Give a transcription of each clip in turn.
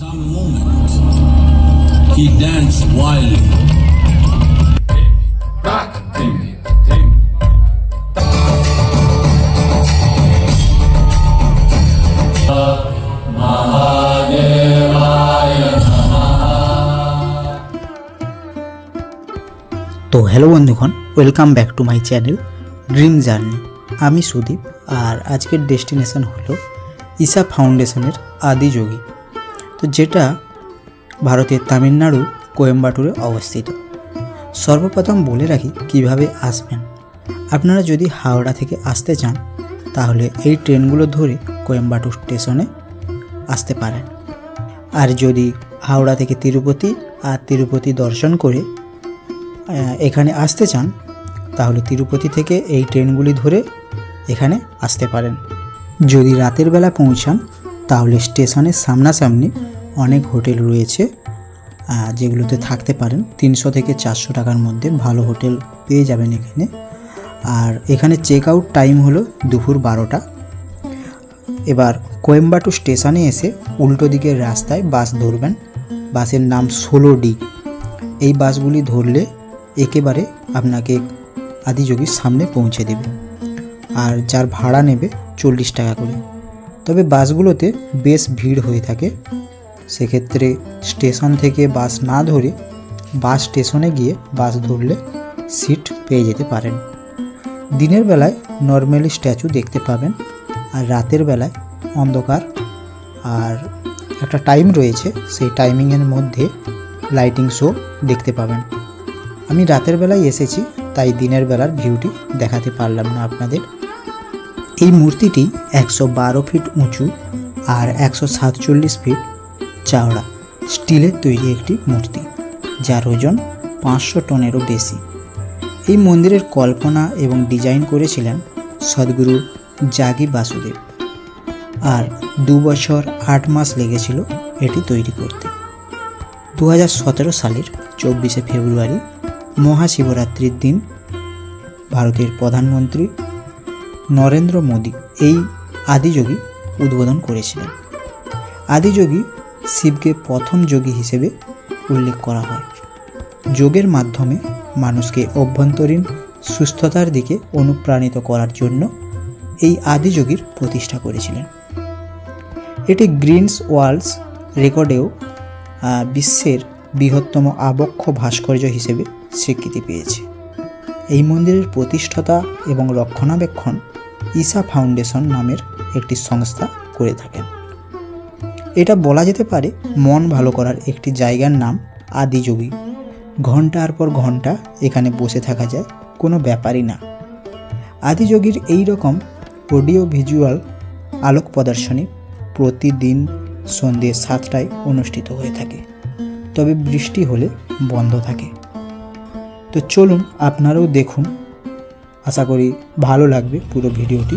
Some moment, he danced wildly. তো hello বন্ধুগণ welcome back to my channel dream journey আমি সুদীপ আর আজকের destination হলো ঈশা ফাউন্ডেশনের আদি যোগী। তো যেটা ভারতের তামিলনাড়ু কোয়েম্বাটুরে অবস্থিত। সর্বপ্রথম বলে রাখি কীভাবে আসবেন। আপনারা যদি হাওড়া থেকে আসতে চান, তাহলে এই ট্রেনগুলো ধরে কোয়েম্বাটুর স্টেশনে আসতে পারেন। আর যদি হাওড়া থেকে তিরুপতি আর তিরুপতি দর্শন করে এখানে আসতে চান, তাহলে তিরুপতি থেকে এই ট্রেনগুলি ধরে এখানে আসতে পারেন। যদি রাতের বেলা পৌঁছান তাহলে স্টেশনের সামনাসামনি অনেক হোটেল রয়েছে যেগুলোতে থাকতে পারেন। তিনশো থেকে চারশো টাকার মধ্যে ভালো হোটেল পেয়ে যাবেন এখানে। আর এখানে চেক আউট টাইম হলো দুপুর বারোটা। এবার কোয়েম্বাটু স্টেশনে এসে উল্টো দিকের রাস্তায় বাস ধরবেন। বাসের নাম ষোলো ডি। এই বাসগুলি ধরলে একেবারে আপনাকে আদিযোগীর সামনে পৌঁছে দেবে। আর যার ভাড়া নেবে চল্লিশ টাকা করে। তবে বাসগুলোতে বেশ ভিড় হয়ে থাকে। সেক্ষেত্রে স্টেশন থেকে বাস না ধরে বাস স্টেশনে গিয়ে বাস ধরলে সিট পেয়ে যেতে পারেন। দিনের বেলায় নর্মালি স্ট্যাচু দেখতে পাবেন আর রাতের বেলায় অন্ধকার। আর একটা টাইম রয়েছে, সেই টাইমিংয়ের মধ্যে লাইটিং শো দেখতে পাবেন। আমি রাতের বেলায় এসেছি, তাই দিনের বেলার ভিউটি দেখাতে পারলাম না আপনাদের। এই মূর্তিটি একশো বারো ফিট উঁচু আর একশো সাতচল্লিশ ফিট চওড়া। স্টিলের তৈরি একটি মূর্তি, যার ওজন পাঁচশো টনেরও বেশি। এই মন্দিরের কল্পনা এবং ডিজাইন করেছিলেন সদ্গুরু জাগি বাসুদেব। আর দু বছর আট মাস লেগেছিল এটি তৈরি করতে। দু সালের চব্বিশে ফেব্রুয়ারি মহাশিবরাত্রির দিন ভারতের প্রধানমন্ত্রী নরেন্দ্র মোদী এই আদিযোগী উদ্বোধন করেছিলেন। আদিযোগী শিবকে প্রথম যোগী হিসেবে উল্লেখ করা হয়। যোগের মাধ্যমে মানুষকে অভ্যন্তরীণ সুস্থতার দিকে অনুপ্রাণিত করার জন্য এই আদিযোগীর প্রতিষ্ঠা করেছিলেন। এটি গ্রিনস ওয়ার্ল্ডস রেকর্ডেও বিশ্বের বৃহত্তম আবক্ষ ভাস্কর্য হিসেবে স্বীকৃতি পেয়েছে। এই মন্দিরের প্রতিষ্ঠাতা এবং রক্ষণাবেক্ষণ ঈশা ফাউন্ডেশন নামের একটি সংস্থা করে থাকেন। এটা বলা যেতে পারে মন ভালো করার একটি জায়গার নাম আদিযোগী। ঘণ্টার পর ঘণ্টা এখানে বসে থাকা যায়, কোনো ব্যাপারই না। আদিযোগীর এই রকম অডিও ভিজুয়াল আলোক প্রদর্শনী প্রতিদিন সন্ধ্যে সাতটায় অনুষ্ঠিত হয়ে থাকে। তবে বৃষ্টি হলে বন্ধ থাকে। তো চলুন আপনারাও দেখুন। আশা করি ভালো লাগবে পুরো ভিডিওটি।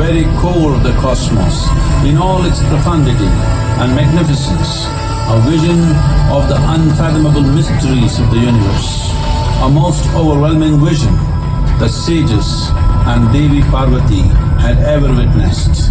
Very core of the cosmos in all its profundity and magnificence, a vision of the unfathomable mysteries of the universe, a most overwhelming vision the sages and Devi Parvati had ever witnessed.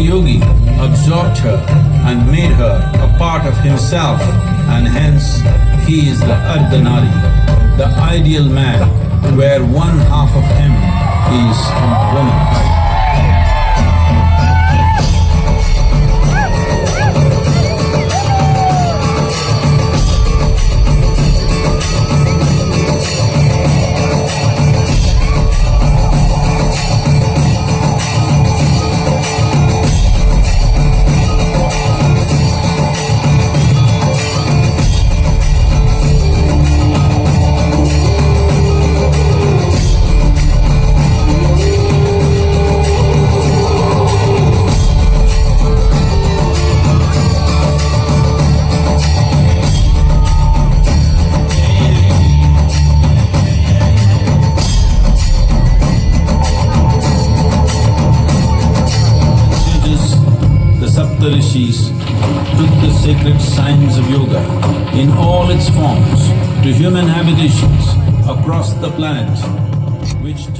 Adiyogi absorbed her and made her a part of himself, and hence he is the Ardhanari, the ideal man, where one half of him is woman. Saptarishis, took the sacred science of yoga in all its forms to human habitations across the planet,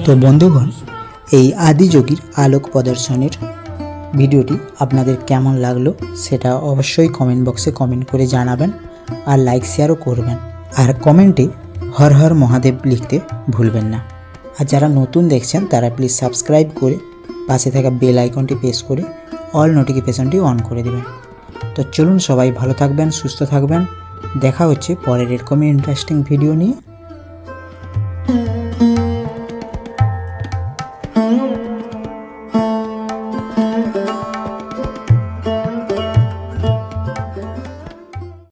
তো বন্ধুগণ এই আদিযোগীর আলোক প্রদর্শনের ভিডিওটি আপনাদের কেমন লাগল সেটা অবশ্যই কমেন্ট বক্সে কমেন্ট করে জানাবেন আর লাইক শেয়ারও করবেন। আর কমেন্টে হর হর মহাদেব লিখতে ভুলবেন না। আর যারা নতুন দেখছেন তারা প্লিজ সাবস্ক্রাইব করে পাশে থাকা বেল আইকনটি প্রেস করে অল নোটিফিকেশনটি অন করে দেবেন। তো চলুন সবাই ভালো থাকবেন, সুস্থ থাকবেন। দেখা হচ্ছে পরের এরকমই ইন্টারেস্টিং ভিডিও নিয়ে।